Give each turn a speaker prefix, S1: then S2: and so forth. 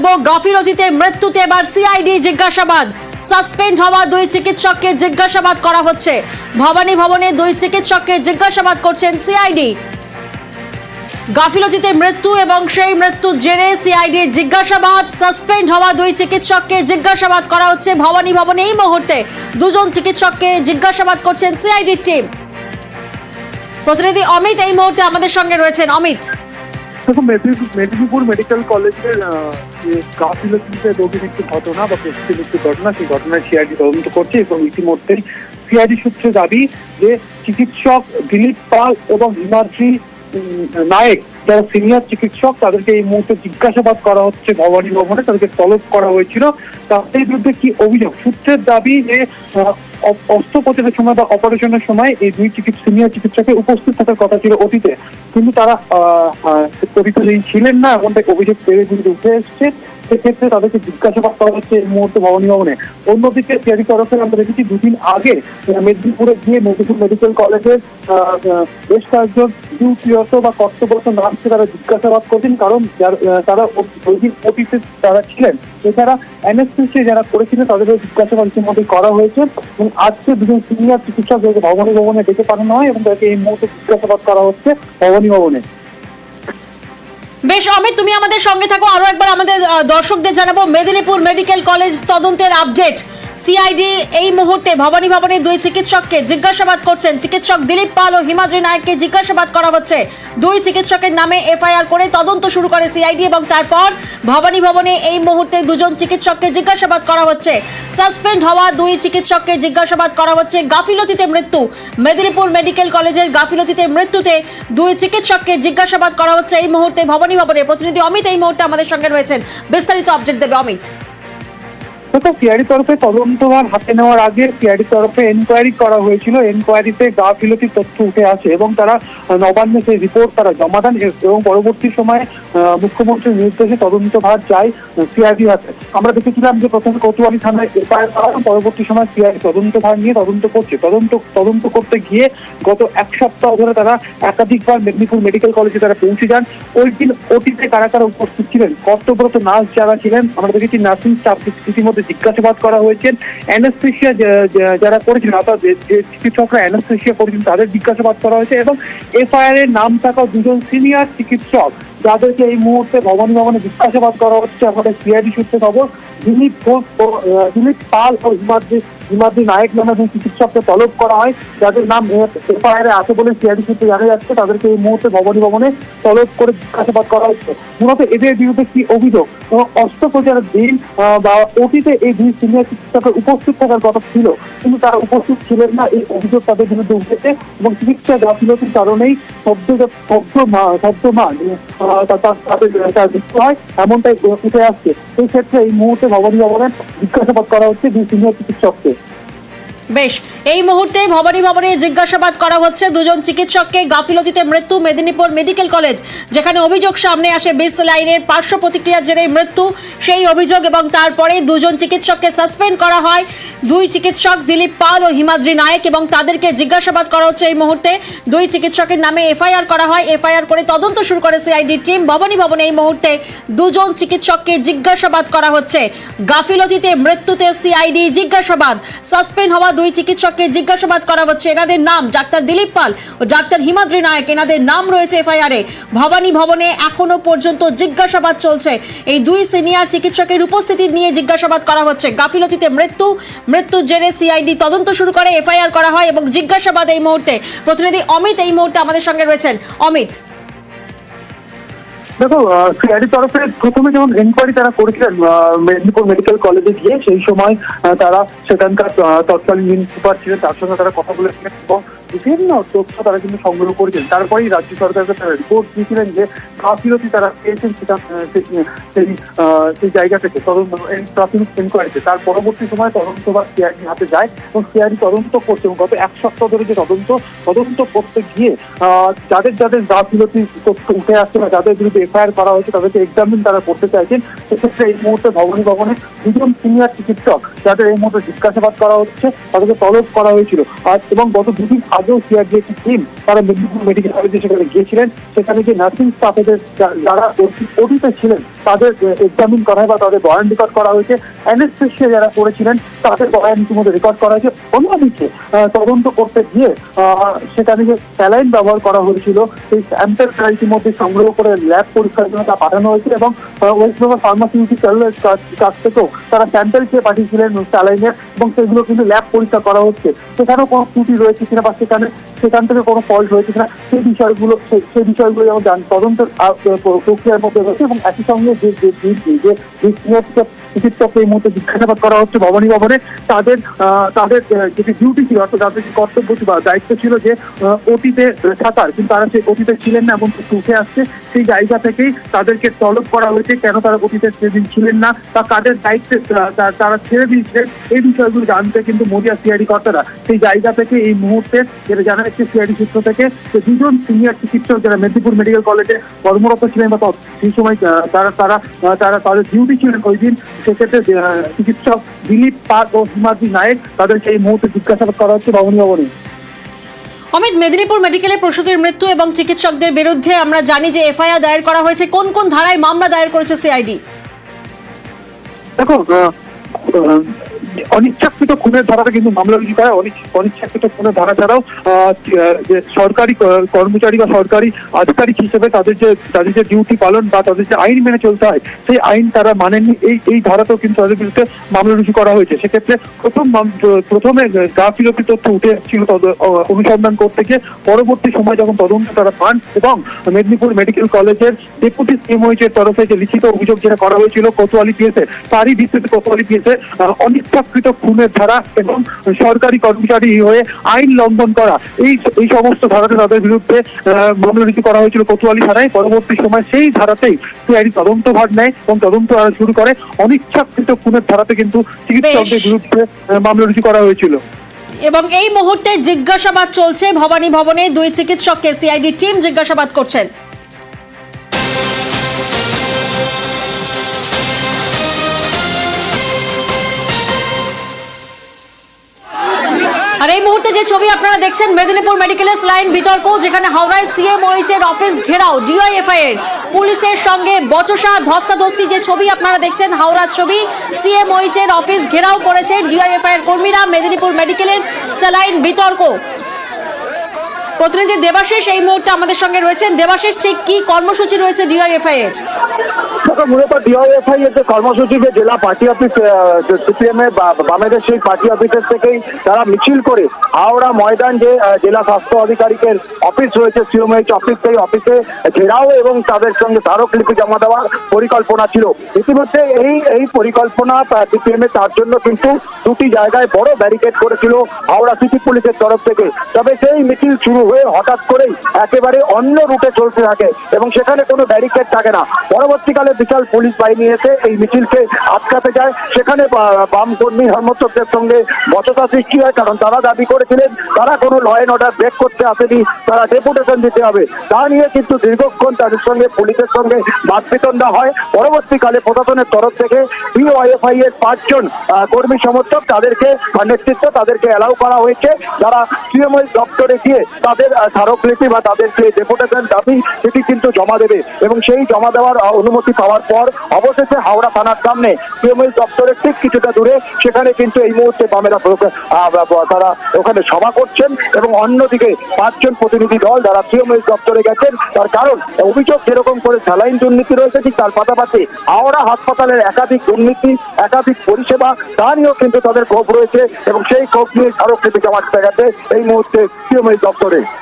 S1: রাখব গাফিলতিতে, মৃত্যুতে এবার সিআইডি জিজ্ঞাসাবাদ। সাসপেন্ড হওয়া দুই চিকিৎসককে জিজ্ঞাসাবাদ করা হচ্ছে। ভবানী ভবনে দুই চিকিৎসককে জিজ্ঞাসাবাদ করছেন সিআইডি গাফিলতিতে মৃত্যু এবং সেই মৃত্যুর জেরে সিআইডি জিজ্ঞাসাবাদ, সাসপেন্ড হওয়া দুই চিকিৎসককে জিজ্ঞাসাবাদ করা হচ্ছে। ভবানী ভবনে এই মুহূর্তে দুজন চিকিৎসককে জিজ্ঞাসাবাদ করছেন সিআইডি টিম প্রতিনিধি অমিত এই মুহূর্তে আমাদের সঙ্গে রয়েছেন। অমিত।
S2: মেদিনীপুর মেডিকেল কলেজের যে গাফিলতিতে রোগীর একটি ঘটনা বা পেশেন্টের একটি ঘটনা সেই ঘটনায় সিআইডি তদন্ত করছে এবং ইতিমধ্যে সিআইডি সূত্রে দাবি যে চিকিৎসক দিলীপ পাল এবং হিমাদ্রি নায়েক যারা সিনিয়র চিকিৎসক তাদেরকে এই মুহূর্তে জিজ্ঞাসাবাদ করা হচ্ছে, ভবানী ভবনে, তাদেরকে তলব করা হয়েছিল। তাদের বিরুদ্ধে কি অভিযোগ? সূত্রের দাবি যে অস্ত্রোপচারের সময় বা অপারেশনের সময় এই দুই চিকিৎসক সিনিয়র চিকিৎসকের উপস্থিত থাকার কথা ছিল অতীতে। কিন্তু তারা অতীতে ছিলেন না এমনটা অভিযোগ পেরে কিন্তু উঠে এসছে। সেক্ষেত্রে তাদেরকে জিজ্ঞাসাবাদ করা হচ্ছে এই মুহূর্তে ভবনী ভবনে। অন্যদিকে সিআরি তরফে আমরা দেখেছি দুদিন আগে মেদিনীপুরে গিয়ে মেদিনীপুর মেডিকেল কলেজের বেশ কয়েকজন ডিউটিরত বা কর্তব্যরত নার্সকে তারা জিজ্ঞাসাবাদ করছেন, কারণ তারা ওই দিন অফিসে তারা ছিলেন, এছাড়া এনএসসি যারা করেছিলেন, তাদেরও জিজ্ঞাসাবাদ ইতিমধ্যে করা হয়েছে। এবং আজকে দুজন সিনিয়র চিকিৎসক ভবনী ভবনে ডেকে পাঠানো হয় এবং তাদেরকে এই মুহূর্তে জিজ্ঞাসাবাদ করা হচ্ছে ভবনী ভবনে
S1: বেশ, অমিত, তুমি আমাদের সঙ্গে থাকো। আরও একবার আমাদের দর্শকদের জানাব, মেদিনীপুর মেডিকেল কলেজ তদন্তের আপডেট সিআইডি এই মুহূর্তে ভবানী ভবনে দুই চিকিৎসককে জিজ্ঞাসাবাদ করছেন। চিকিৎসক দিলীপ পাল ও হিমাদ্রি নায়ককে জিজ্ঞাসাবাদ করা হচ্ছে। দুই চিকিৎসকের নামে এফআইআর করে তদন্ত শুরু করে সিআইডি এবং তারপর ভবানী ভবনে এই মুহূর্তে দুজন চিকিৎসককে জিজ্ঞাসাবাদ করা হচ্ছে। সাসপেন্ড হওয়া দুই চিকিৎসককে জিজ্ঞাসাবাদ করা হচ্ছে। গাফিলতিতে মৃত্যু। মেদিনীপুর মেডিকেল কলেজের গাফিলতিতে মৃত্যুতে দুই চিকিৎসককে জিজ্ঞাসাবাদ করা হচ্ছে। এই মুহূর্তে ভবানী ভবনের প্রতিনিধি অমিত এই মুহূর্তে আমাদের সঙ্গে রয়েছেন। বিস্তারিত আপডেট দেবে অমিত।
S2: দেখো সিআইডি তরফে তদন্তভার হাতে নেওয়ার আগে সিআইডি তরফে এনকোয়ারি করা হয়েছিল। এনকোয়ারিতে গাফিলতি তথ্য উঠে আসে এবং তারা নবান্নে সেই রিপোর্ট তারা জমা দেন এবং পরবর্তী সময়ে মুখ্যমন্ত্রীর নির্দেশে তদন্তভার যায় সিআইডি হাতে। আমরা দেখেছিলাম যে প্রথমে কোতোয়ালি থানায় এফআইআর করা পরবর্তী সময় সিআইডি তদন্তভার নিয়ে তদন্ত করছে। তদন্ত তদন্ত করতে গিয়ে গত এক সপ্তাহ ধরে তারা একাধিকবার মেদিনীপুর মেডিকেল কলেজে তারা পৌঁছে যান। ওই দিন অতীতে কারা কারা উপস্থিত ছিলেন? কর্তব্যরত নার্স যারা ছিলেন, আমরা দেখেছি নার্সিং স্টাফ ইতিমধ্যে জিজ্ঞাসাবাদ করা হয়েছে। অ্যানাস্থেশিয়া যারা করেছেন অর্থাৎ যে চিকিৎসকরা অ্যানাস্থেশিয়া করেছেন তাদের জিজ্ঞাসাবাদ করা হয়েছে এবং এফআইআর এর নাম থাকা দুজন সিনিয়র চিকিৎসক যাদেরকে এই মুহূর্তে ভবন ভবনে জিজ্ঞাসাবাদ করা হচ্ছে, আমাদের সিআইডি সূত্রে খবর, দিলীপ ঘোষ দিলীপ পাল ও হিমাদ্রি হিমাদ্রি নায়ক নামে চিকিৎসককে তলব করা হয়। যাদের নাম এফআইআর আছে বলে সিআইডি সূত্রে জানা যাচ্ছে, তাদেরকে এই মুহূর্তে ভবনী ভবনে তলব করে জিজ্ঞাসাবাদ করা হচ্ছে। মূলত এদের বিরুদ্ধে কি অভিযোগ? এবং অস্ত্রোপচারের দিন বা অতীতে এই দুই সিনিয়র চিকিৎসকের উপস্থিত থাকার কথা ছিল, কিন্তু তারা উপস্থিত ছিলেন না। এই অভিযোগ তাদের বিরুদ্ধে উঠেছে এবং চিকিৎসা গাফিলতির কারণেই শব্দ হয় এমনটাই উঠে আসছে। সেই ক্ষেত্রে এই মুহূর্তে ভবনী ভবনে জিজ্ঞাসাবাদ করা হচ্ছে দুই সিনিয়র চিকিৎসককে।
S1: বেশ, এই মুহূর্তে ভবানী ভবনে জিজ্ঞাসাবাদ করা হচ্ছে দুজন চিকিৎসককে গাফিলতিতে মৃত্যু মেদিনীপুর মেডিকেল কলেজ, যেখানে অভিযোগ সামনে আসে বিস লাইনের পার্শ্ব প্রতিক্রিয়ার জেরে মৃত্যু। সেই অভিযোগ এবং তারপরে দুজন চিকিৎসককে সাসপেন্ড করা হয়। দুই চিকিৎসক দিলীপ পাল ও হিমাদ্রি নায়ক এবং তাদেরকে জিজ্ঞাসাবাদ করা হচ্ছে এই মুহূর্তে। দুই চিকিৎসকের নামে এফআইআর করা হয়। এফআইআর করে তদন্ত শুরু করে সিআইডি টিম। ভবানী ভবনে এই মুহূর্তে দুজন চিকিৎসককে জিজ্ঞাসাবাদ করা হচ্ছে। গাফিলতিতে মৃত্যুতে সিআইডি জিজ্ঞাসাবাদ। সাসপেন্ড হওয়া দুই চিকিৎসককে জিজ্ঞাসাবাদ করা হচ্ছে। এনাদের নাম ডাক্তার দিলীপ পাল ও ডাক্তার হিমাদ্রি নায়ক। এনাদের নাম রয়েছে এফআইআরে। ভবানী ভবনে এখনও পর্যন্ত জিজ্ঞাসাবাদ চলছে। এই দুই সিনিয়র চিকিৎসকের উপস্থিতি নিয়ে জিজ্ঞাসাবাদ করা হচ্ছে। গাফিলতিতে মৃত্যু, মৃত্যুর জেরে সিআইডি তদন্ত শুরু করে, এফআইআর করা হয় এবং জিজ্ঞাসাবাদ এই মুহূর্তে। প্রতিনিধি অমিত এই মুহূর্তে আমাদের সঙ্গে রয়েছেন। অমিত।
S2: দেখো সিআইডি তরফে প্রথমে যেমন এনকোয়ারি তারা করেছিলেন মেদিনীপুর মেডিকেল কলেজে গিয়ে সেই সময় তারা সেখানকার তৎকালীন প্রিন্সিপাল ছিলেন, তার সঙ্গে তারা কথা বলেছিলেন এবং বিভিন্ন তথ্য তারা কিন্তু সংগ্রহ করেছেন। তারপরেই রাজ্য সরকারকে তারা রিপোর্ট দিয়েছিলেন যে গাফিলতি তারা পেয়েছেন সেটা সেই সেই জায়গা থেকে, তদন্ত প্রাথমিক এনকোয়ারিতে তার পরবর্তী সময় তদন্ত বা সিআইডি হাতে যায় এবং সিআইডি তদন্ত করছে এবং গত এক সপ্তাহ ধরে যে তদন্ত তদন্ত করতে গিয়ে যাদের যাদের গাফিলতি তথ্য উঠে আসছে না যাদের বিরুদ্ধে এফআইআর করা হয়েছে, তাদেরকে এক্সামিন তারা করতে চাইছেন। সেক্ষেত্রে এই মুহূর্তে ভবনী ভবনে দুজন সিনিয়র চিকিৎসক, যাদের এই মুহূর্তে জিজ্ঞাসাবাদ করা হচ্ছে, তাদেরকে তলব করা হয়েছিল। আর, এবং গত দুদিন আগেও সিআরডি একটি টিম তারা মেদিনীপুর মেডিকেল কলেজে সেখানে গিয়েছিলেন, সেখানে যে নার্সিং স্টাফেদের যারা ওটিতে ছিলেন, তাদের এক্সামিন করা বা তাদের বয়ান রেকর্ড করা হয়েছে অ্যানেস্থেশিয়া যারা করেছিলেন, তাদের বয়ান ইতিমধ্যে রেকর্ড করা হয়েছে। অন্যদিকে তদন্ত করতে গিয়ে সেখানে যে স্যালাইন ব্যবহার করা হয়েছিল সেই স্যাম্পেল ইতিমধ্যে সংগ্রহ করে ল্যাব পরীক্ষার জন্য তা পাঠানো হয়েছে এবং ওয়েস্ট বেঙ্গল ফার্মাসিউটিক্যালের কাছ থেকেও তারা স্যাম্পেল চেয়ে পাঠিয়েছিলেন স্যালাইনের এবং সেগুলো কিন্তু ল্যাব পরীক্ষা করা হচ্ছে। সেখানেও কোনো ত্রুটি রয়েছে কিনা বা সেখানে সেখান থেকে কোনো ফল্ট হয়েছে কিনা, সেই বিষয়গুলো, সেই- বিষয়গুলো যেমন জান- তদন্তের প্রক্রিয়ার মধ্যে রয়েছে এবং একই সঙ্গে যে যে চিকিৎসক এই মুহূর্তে জিজ্ঞাসাবাদ করা হচ্ছে ভবানী ভবনে, তাদের তাদের যেটি ডিউটি ছিল, অর্থাৎ তাদের যে কর্তব্য বা দায়িত্ব ছিল যে অতীতে থাকার, কিন্তু তারা সেই অতীতে ছিলেন না এবং উঠে আসছে, সেই জায়গা থেকেই তাদেরকে তলব করা হয়েছে, কেন তারা অতীতে সেদিন ছিলেন না বা কাদের দায়িত্বে তারা ছেড়ে দিয়েছিলেন, এই বিষয়গুলো জানতে কিন্তু মরিয়া সিআইডি কর্তারা সেই জায়গা থেকে এই মুহূর্তে যেটা জানা যাচ্ছে সিআইডি সূত্র থেকে যে দুজন সিনিয়র চিকিৎসক যারা মেদিনীপুর মেডিকেল কলেজে কর্মরত ছিলেন বা সেই সময় তারা তারা তারা তাদের ডিউটি ছিলেন ওই দিন। সেক্ষেত্রে চিকিৎসক দিলীপ পাক ও হিমাদ্রি নায়ক তাদেরকে এই মুহূর্তে জিজ্ঞাসাবাদ করা হচ্ছে। ভবনী ভবনে
S1: অমিত মেদিনীপুর মেডিকেলে প্রসূতির মৃত্যু এবং চিকিৎসকদের বিরুদ্ধে আমরা জানি যে এফআইআর দায়ের করা হয়েছে। কোন কোন ধারায় মামলা দায়ের করেছে সিআইডি?
S2: দেখো অনিচ্ছাকৃত খুনের ধারাটা কিন্তু মামলা রুজু করা অনিচ্ছাকৃত খুনের ধারা ছাড়াও যে সরকারি কর্মচারী বা সরকারি আধিকারিক হিসেবে তাদের যে তাদের যে ডিউটি পালন বা তাদের যে আইন মেনে চলতে হয়, সেই আইন তারা মানেননি। এই এই ধারাতেও কিন্তু তাদের বিরুদ্ধে মামলা রুজু করা হয়েছে। সেক্ষেত্রে প্রথম প্রথমে গাফিলতি তথ্য উঠে এসেছিল অনুসন্ধান করতে গিয়ে পরবর্তী সময় যখন তদন্ত তারা পান এবং মেদিনীপুর মেডিকেল কলেজের ডেপুটি সিএমওইচ এর তরফে যে লিখিত অভিযোগ যেটা করা হয়েছিল কোতোয়ালি পিএসে তারই ভিত্তিতে কোতোয়ালি পিএসে অনিচ্ছাকৃত খুনের ধারা এবং সরকারি কর্মচারী হয়ে আইন লঙ্ঘন করা। এই এই সমস্ত ধারাতে তাদের বিরুদ্ধে মামলা করা হয়েছিল কোতোয়ালি থানায়। পরবর্তী সময় সেই ধারাতেই সিআইডি তদন্ত ভার নেয় এবং তদন্ত শুরু করে। অনিচ্ছাকৃত খুনের ধারাতে কিন্তু চিকিৎসকদের বিরুদ্ধে মামলা রুজু করা হয়েছিল।
S1: এবং এই মুহূর্তে জিজ্ঞাসাবাদ চলছে। ভবানী ভবনে দুই চিকিৎসককে সিআইডি টিম জিজ্ঞাসাবাদ করছেন। যে ছবি আপনারা দেখছেন মেদিনীপুর মেডিকেলের লাইন বিতর্ক, যেখানে হাওড়ায় সিএমওইচ এর অফিস ঘেরাও ডিওএফআই এর। পুলিশের সঙ্গে বচসা, ধস্তাধস্তি যে ছবি আপনারা দেখছেন, হাওড়ার ছবি সিএমওইচ এর অফিস ঘেরাও করেছে ডিওএফআই এর কর্মীরা মেদিনীপুর মেডিকেলের স্যালাইন বিতর্ক। প্রতিনিধি দেবাশিস এই মুহূর্তে আমাদের সঙ্গে রয়েছেন। দেবাশিস, ঠিক কি কর্মসূচি রয়েছে ডিওএফআই এর?
S3: মূলত ডিওএফআই এর যে কর্মসূচি, যে জেলা পার্টি অফিস সিপিএম এর বামেদের সেই পার্টি অফিসের থেকেই তারা মিছিল করে হাওড়া ময়দান যে জেলা স্বাস্থ্য আধিকারিকের অফিস রয়েছে সিওমএইচ অফিস, সেই অফিসে ঘেরাও এবং তাদের সঙ্গে স্মারকলিপি জমা দেওয়ার পরিকল্পনা ছিল। ইতিমধ্যে এই এই পরিকল্পনা সিপিএম এর তার জন্য কিন্তু দুটি জায়গায় বড় ব্যারিকেড করেছিল হাওড়া সিটি পুলিশের তরফ থেকে। তবে সেই মিছিল শুরু হয়ে হঠাৎ করেই একেবারে অন্য রুটে চলতে থাকে এবং সেখানে কোনো ব্যারিকেড থাকে না। পরবর্তীকালে বিশাল পুলিশ বাহিনী এসে এই মিছিলকে আটকাতে যায়। সেখানে বাম কর্মী ধর্মচক্রের সঙ্গে বচসা সৃষ্টি হয় কারণ তারা দাবি করেছিলেন, তারা কোনো ল অ্যান্ড অর্ডার ব্রেক করতে আসেনি, তারা ডেপুটেশন দিতে হবে। তা নিয়ে কিন্তু দীর্ঘক্ষণ তাদের সঙ্গে পুলিশের সঙ্গে বাদবিতণ্ডা হয়। পরবর্তীকালে প্রশাসনের তরফ থেকে বিওআইএফআই এর পাঁচজন কর্মী সমর্থক তাদেরকে নেতৃত্ব তাদেরকে অ্যালাউ করা হয়েছে। যারা সিএমএল দপ্তরে গিয়ে তাদের আহ, স্মারকলিপি বা তাদের যে ডেপুটেশন দাবি সেটি কিন্তু জমা দেবে। এবং সেই জমা দেওয়ার অনুমতি পাওয়ার পর অবশেষে হাওড়া থানার সামনে সিএমএল দপ্তরের ঠিক কিছুটা দূরে সেখানে কিন্তু এই মুহূর্তে বামেরা তারা ওখানে সভা করছেন এবং অন্যদিকে পাঁচজন প্রতিনিধি দল যারা সিএমএল দপ্তরে গেছেন তার কারণ অভিযোগ যেরকম করে স্যালাইন দুর্নীতি রয়েছে ঠিক তার পাশাপাশি হাওড়া হাসপাতালের একাধিক দুর্নীতি একাধিক পরিষেবা তা নিয়েও কিন্তু তাদের ক্ষোভ রয়েছে এবং সেই ক্ষোভ নিয়ে স্মারকলিপি জমা দিতে গেছে এই মুহূর্তে সিএমএল দপ্তরে।